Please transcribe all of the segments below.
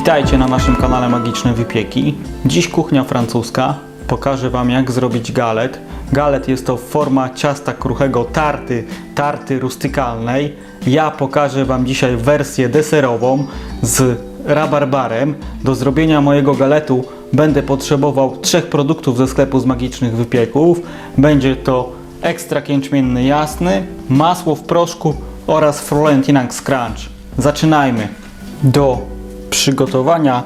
Witajcie na naszym kanale Magiczne Wypieki. Dziś kuchnia francuska. Pokażę Wam jak zrobić galet. Galet jest to forma ciasta kruchego tarty, tarty rustykalnej. Ja pokażę Wam dzisiaj wersję deserową z rabarbarem. Do zrobienia mojego galetu będę potrzebował trzech produktów ze sklepu z magicznych wypieków. Będzie to ekstrakt jęczmienny jasny, masło w proszku oraz Florentinax Crunch. Zaczynajmy. Do przygotowania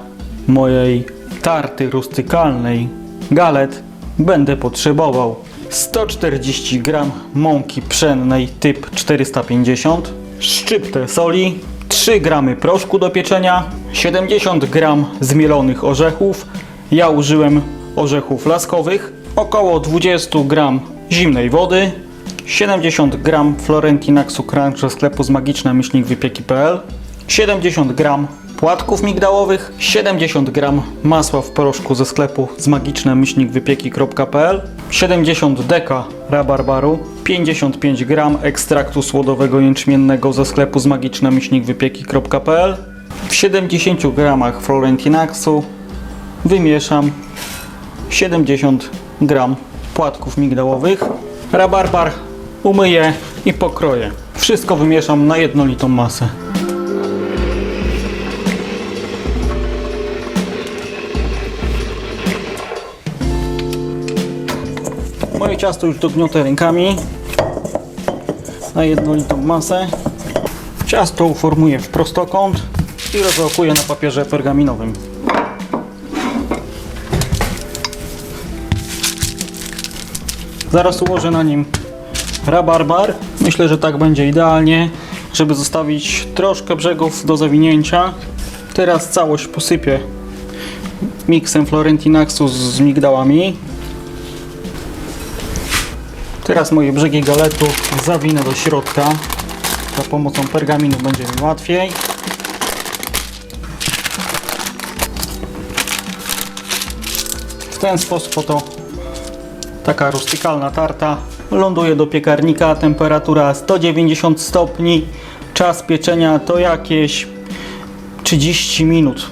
mojej tarty rustykalnej galet będę potrzebował 140 g mąki pszennej typ 450, szczyptę soli, 3 g proszku do pieczenia, 70 g zmielonych orzechów. Ja użyłem orzechów laskowych, około 20 g zimnej wody, 70 g Florentinaxu Crunch ze sklepu z magiczne-wypieki.pl 70 g płatków migdałowych, 70 g masła w proszku ze sklepu z magiczne-wypieki.pl 70 deka rabarbaru, 55 g ekstraktu słodowego jęczmiennego ze sklepu z magiczne-wypieki.pl W 70 g Florentinaxu wymieszam 70 g płatków migdałowych. Rabarbar umyję i pokroję. Wszystko wymieszam na jednolitą masę. Moje ciasto już dognięte rękami na jednolitą masę. Ciasto uformuję w prostokąt i rozlokuję na papierze pergaminowym. Zaraz ułożę na nim rabarbar. Myślę, że tak będzie idealnie, żeby zostawić troszkę brzegów do zawinięcia. Teraz całość posypię miksem Florentinaxu z migdałami. Teraz moje brzegi galetu zawinę do środka. Za pomocą pergaminu będzie mi łatwiej. W ten sposób oto taka rustykalna tarta ląduje do piekarnika. Temperatura 190 stopni. Czas pieczenia to jakieś 30 minut.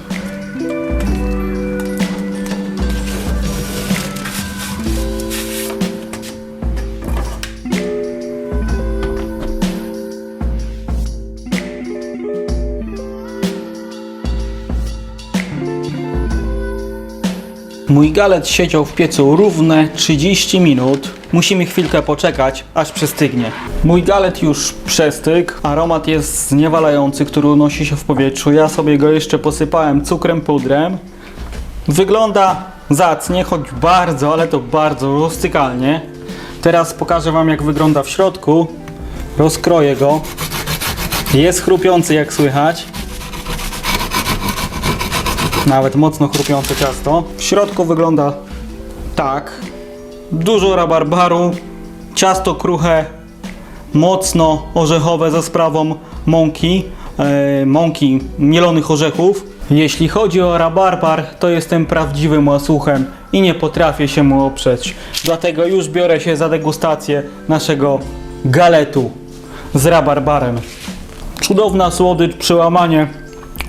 Mój galet siedział w piecu równe 30 minut. Musimy chwilkę poczekać, aż przestygnie. Mój galet już przestygł. Aromat jest zniewalający, który unosi się w powietrzu. Ja sobie go jeszcze posypałem cukrem, pudrem. Wygląda zacnie, choć bardzo, ale to bardzo rustykalnie. Teraz pokażę Wam, jak wygląda w środku. Rozkroję go. Jest chrupiący, jak słychać. Nawet mocno chrupiące ciasto. W środku wygląda tak. Dużo rabarbaru, ciasto kruche, mocno orzechowe za sprawą mąki, e, mąki mielonych orzechów. Jeśli chodzi o rabarbar, to jestem prawdziwym łasuchem i nie potrafię się mu oprzeć. Dlatego już biorę się za degustację naszego galetu z rabarbarem. Cudowna słodycz, przełamanie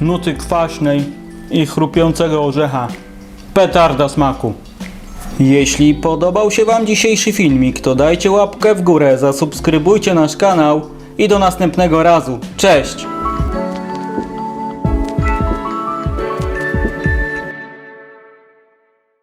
nuty kwaśnej i chrupiącego orzecha. Petarda smaku. Jeśli podobał się Wam dzisiejszy filmik, to dajcie łapkę w górę, zasubskrybujcie nasz kanał i do następnego razu. Cześć!